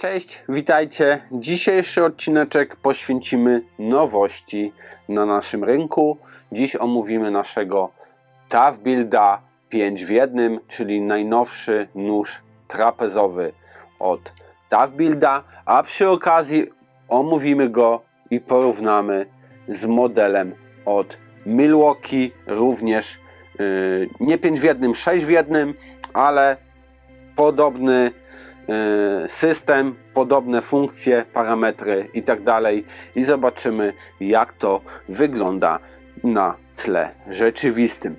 Cześć, witajcie. Dzisiejszy odcineczek poświęcimy nowości na naszym rynku. Dziś omówimy naszego TAF Builda 5 w 1, czyli najnowszy nóż trapezowy od TAF Builda, a przy okazji omówimy go i porównamy z modelem od Milwaukee, również yy, nie 5 w 1, 6 w 1, ale podobny system, podobne funkcje, parametry i tak dalej i zobaczymy jak to wygląda na tle rzeczywistym.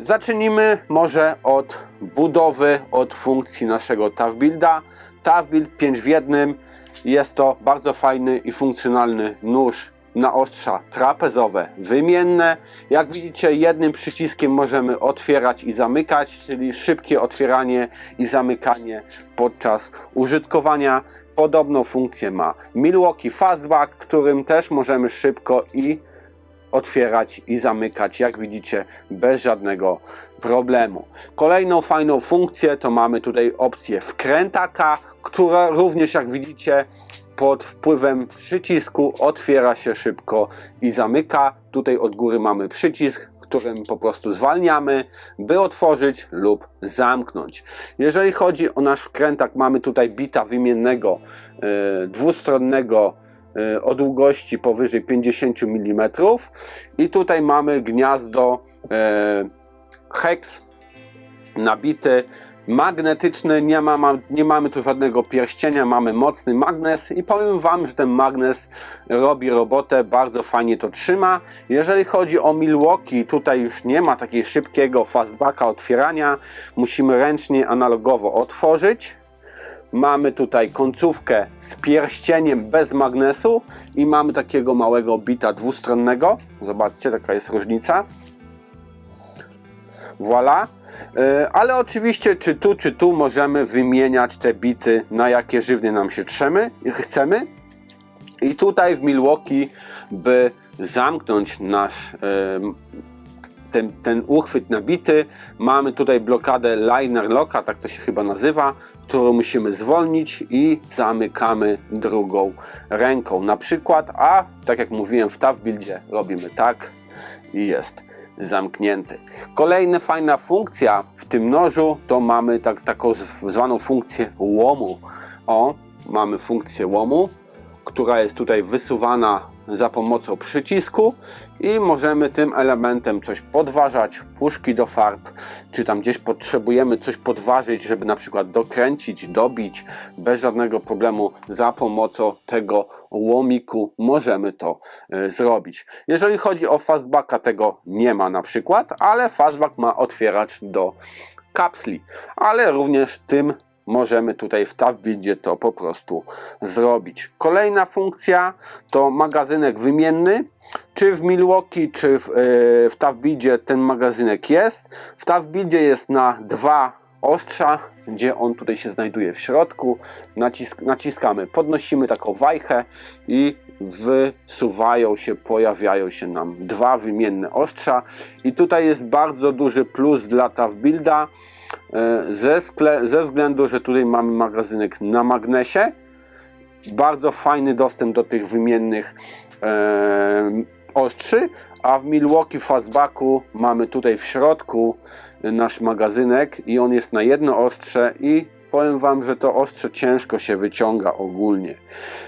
Y, Zacznijmy może od budowy, od funkcji naszego TAF Builda. TAF Build 5 w 1 jest to bardzo fajny i funkcjonalny nóż na ostrza trapezowe wymienne. Jak widzicie, jednym przyciskiem możemy otwierać i zamykać, czyli szybkie otwieranie i zamykanie podczas użytkowania. Podobną funkcję ma Milwaukee Fastback, którym też możemy szybko i otwierać i zamykać, jak widzicie, bez żadnego problemu. Kolejną fajną funkcję to mamy tutaj opcję wkrętaka, która również, jak widzicie, pod wpływem przycisku otwiera się szybko i zamyka. Tutaj od góry mamy przycisk, którym po prostu zwalniamy, by otworzyć lub zamknąć. Jeżeli chodzi o nasz wkrętak, mamy tutaj bita wymiennego yy, dwustronnego yy, o długości powyżej 50 mm i tutaj mamy gniazdo yy, hex nabity magnetyczny, nie, ma, nie mamy tu żadnego pierścienia, mamy mocny magnes i powiem Wam, że ten magnes robi robotę, bardzo fajnie to trzyma. Jeżeli chodzi o Milwaukee, tutaj już nie ma takiego szybkiego fastbacka otwierania, musimy ręcznie, analogowo otworzyć. Mamy tutaj końcówkę z pierścieniem bez magnesu i mamy takiego małego bita dwustronnego. Zobaczcie, taka jest różnica. Voilà. E, Ale oczywiście, czy tu, czy tu możemy wymieniać te bity, na jakie żywnie nam się trzemy, chcemy. I tutaj w Milwaukee, by zamknąć nasz e, ten, ten uchwyt nabity, mamy tutaj blokadę liner locka, tak to się chyba nazywa, którą musimy zwolnić i zamykamy drugą ręką na przykład, a tak jak mówiłem w TAF buildzie robimy tak i jest zamknięty. Kolejna fajna funkcja w tym nożu to mamy tak, taką zwaną funkcję łomu. O, mamy funkcję łomu, która jest tutaj wysuwana za pomocą przycisku i możemy tym elementem coś podważać, puszki do farb, czy tam gdzieś potrzebujemy coś podważyć, żeby na przykład dokręcić, dobić, bez żadnego problemu za pomocą tego łomiku możemy to y, zrobić. Jeżeli chodzi o fastbacka, tego nie ma na przykład, ale fastback ma otwierać do kapsli, ale również tym możemy tutaj w TAFBuildzie to po prostu zrobić. Kolejna funkcja to magazynek wymienny. Czy w Milwaukee, czy w, yy, w ten magazynek jest. W TAFBuildzie jest na dwa ostrza, gdzie on tutaj się znajduje w środku. Nacisk, naciskamy, podnosimy taką wajchę i wysuwają się, pojawiają się nam dwa wymienne ostrza. I tutaj jest bardzo duży plus dla TAFBuilda ze, ze względu, że tutaj mamy magazynek na magnesie. Bardzo fajny dostęp do tych wymiennych e, ostrzy, a w Milwaukee Fastbacku mamy tutaj w środku nasz magazynek i on jest na jedno ostrze i powiem Wam, że to ostrze ciężko się wyciąga ogólnie,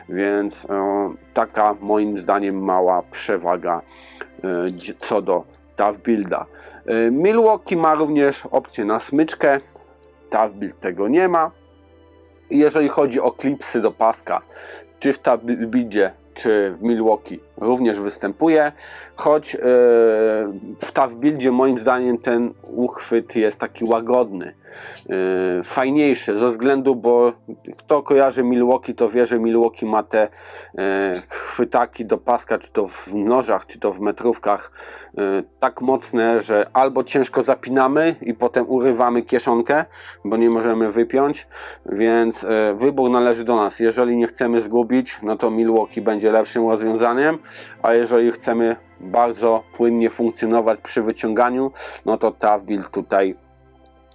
więc e, taka moim zdaniem mała przewaga e, co do TAF Builda. E, Milwaukee ma również opcję na smyczkę, TAF Build tego nie ma. Jeżeli chodzi o klipsy do paska, czy w TAF Buildzie, czy w Milwaukee również występuje, choć yy, w TAF Buildzie moim zdaniem ten uchwyt jest taki łagodny, yy, fajniejszy ze względu, bo kto kojarzy Milwaukee, to wie, że Milwaukee ma te yy, chwytaki do paska, czy to w nożach, czy to w metrówkach, tak mocne, że albo ciężko zapinamy i potem urywamy kieszonkę, bo nie możemy wypiąć, więc wybór należy do nas. Jeżeli nie chcemy zgubić, no to Milwaukee będzie lepszym rozwiązaniem, a jeżeli chcemy bardzo płynnie funkcjonować przy wyciąganiu, no to TAF Build tutaj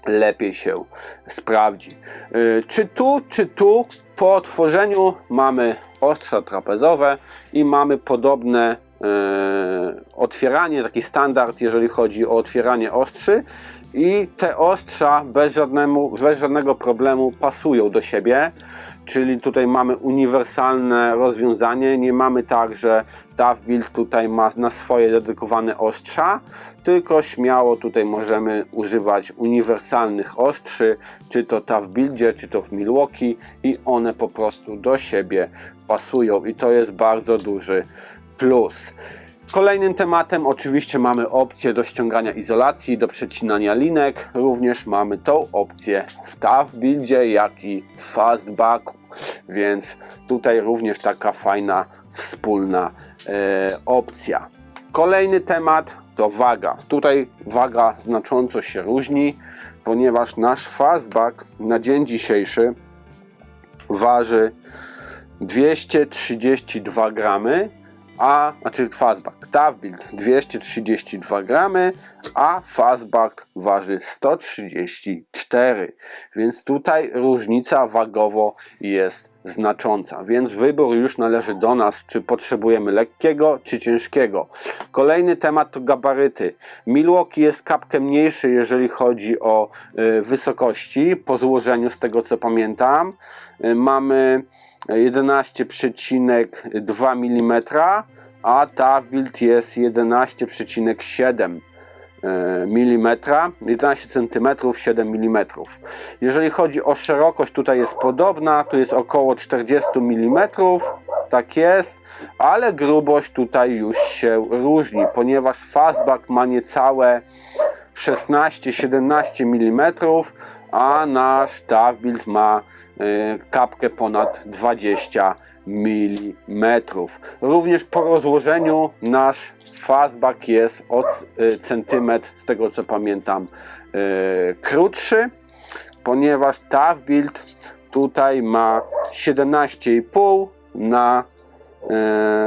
lepiej się sprawdzi. Y, Czy tu, czy tu po otworzeniu mamy ostrza trapezowe i mamy podobne otwieranie, taki standard, jeżeli chodzi o otwieranie ostrzy. I te ostrza bez, żadnemu, bez żadnego problemu pasują do siebie, czyli tutaj mamy uniwersalne rozwiązanie, nie mamy tak, że Tough Build tutaj ma na swoje dedykowane ostrza, tylko śmiało tutaj możemy używać uniwersalnych ostrzy, czy to Tough Buildzie, czy to w Milwaukee i one po prostu do siebie pasują. I to jest bardzo duży plus. Kolejnym tematem oczywiście mamy opcję do ściągania izolacji, do przecinania linek. Również mamy tą opcję w Tough Buildzie, jak i w Fastbacku. Więc tutaj również taka fajna, wspólna e, opcja. Kolejny temat to waga. Tutaj waga znacząco się różni, ponieważ nasz Fastback na dzień dzisiejszy waży 232 gramy, a znaczy fastback Tough Build 232 gramy, a fastback waży 134, więc tutaj różnica wagowo jest znacząca, więc wybór już należy do nas, czy potrzebujemy lekkiego, czy ciężkiego. Kolejny temat to gabaryty. Milwaukee jest kapkę mniejszy, jeżeli chodzi o y, wysokości, po złożeniu z tego co pamiętam. Y, mamy 11,2 mm, a ta build jest 11,7 mm, 11 cm, 7 mm. Jeżeli chodzi o szerokość, tutaj jest podobna, tu jest około 40 mm, tak jest, ale grubość tutaj już się różni, ponieważ fastback ma niecałe 16-17 mm, a nasz Tough Build ma y, kapkę ponad 20 mm. Również po rozłożeniu nasz fastback jest od y, centymetr, z tego co pamiętam, y, krótszy, ponieważ Tough Build tutaj ma 17,5 na,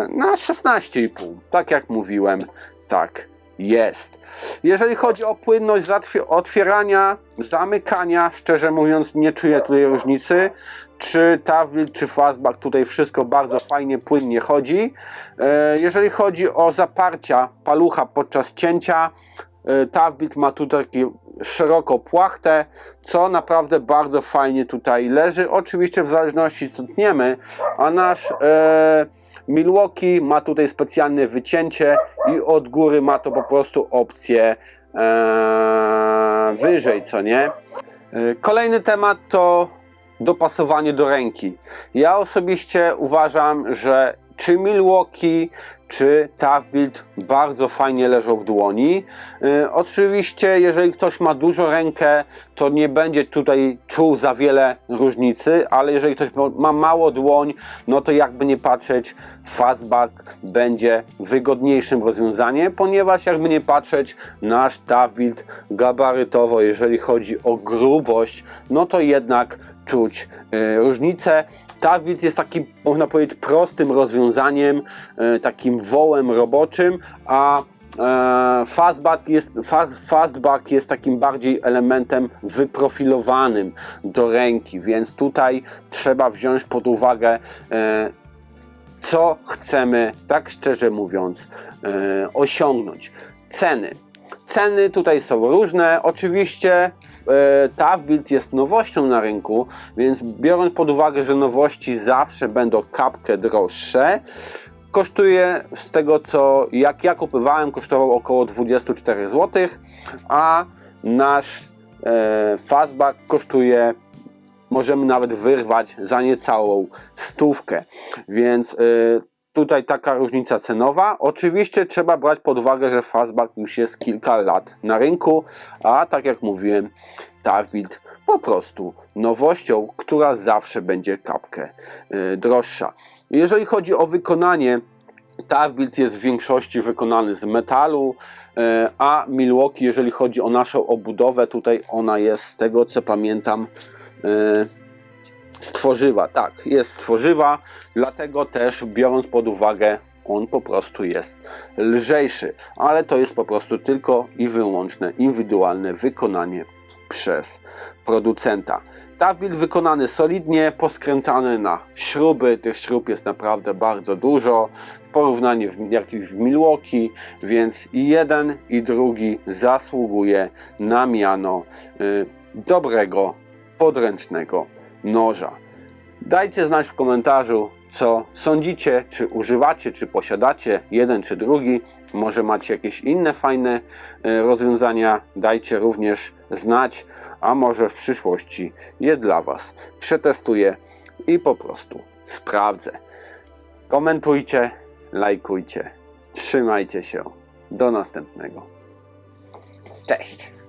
na 16,5. Tak jak mówiłem, tak jest. Jeżeli chodzi o płynność otwierania, zamykania, szczerze mówiąc nie czuję tutaj różnicy. Czy Tavblit, czy Fastback, tutaj wszystko bardzo fajnie, płynnie chodzi. E, jeżeli chodzi o zaparcia palucha podczas cięcia, e, Tavblit ma tutaj szeroko płachtę, co naprawdę bardzo fajnie tutaj leży. Oczywiście w zależności co tniemy, a nasz e, Milwaukee ma tutaj specjalne wycięcie i od góry ma to po prostu opcję e, wyżej, co nie? E, kolejny temat to dopasowanie do ręki. Ja osobiście uważam, że czy Milwaukee, czy Tough Build bardzo fajnie leżą w dłoni. Yy, oczywiście, jeżeli ktoś ma dużo rękę, to nie będzie tutaj czuł za wiele różnicy, ale jeżeli ktoś ma mało dłoń, no to jakby nie patrzeć, fastback będzie wygodniejszym rozwiązaniem, ponieważ jakby nie patrzeć, nasz Tough Build gabarytowo, jeżeli chodzi o grubość, no to jednak czuć yy, różnicę. Tavbit jest takim, można powiedzieć, prostym rozwiązaniem, e, takim wołem roboczym, a e, Fastback jest, fastback jest takim bardziej elementem wyprofilowanym do ręki, więc tutaj trzeba wziąć pod uwagę e, co chcemy, tak szczerze mówiąc, osiągnąć. Ceny. Ceny tutaj są różne. Oczywiście e, Tough Build jest nowością na rynku, więc biorąc pod uwagę, że nowości zawsze będą kapkę droższe, kosztuje z tego co jak ja kupowałem kosztował około 24 zł, a nasz e, fastback kosztuje możemy nawet wyrwać za niecałą stówkę. Więc e, tutaj taka różnica cenowa. Oczywiście trzeba brać pod uwagę, że Fastback już jest kilka lat na rynku, a tak jak mówiłem, Tarbuild po prostu nowością, która zawsze będzie kapkę yy, droższa. Jeżeli chodzi o wykonanie, Tarbuild jest w większości wykonany z metalu, yy, a Milwaukee, jeżeli chodzi o naszą obudowę, tutaj ona jest z tego co pamiętam yy, stworzywa. Tak, jest stworzywa, dlatego też biorąc pod uwagę on po prostu jest lżejszy, ale to jest po prostu tylko i wyłączne indywidualne wykonanie przez producenta. Tawbil wykonany solidnie, poskręcany na śruby. Tych śrub jest naprawdę bardzo dużo w porównaniu w, jak w Milwaukee, więc i jeden i drugi zasługuje na miano y, dobrego podręcznego noża. Dajcie znać w komentarzu, co sądzicie, czy używacie, czy posiadacie jeden czy drugi. Może macie jakieś inne fajne e, rozwiązania. Dajcie również znać, a może w przyszłości je dla Was przetestuję i po prostu sprawdzę. Komentujcie, lajkujcie. Trzymajcie się. Do następnego. Cześć.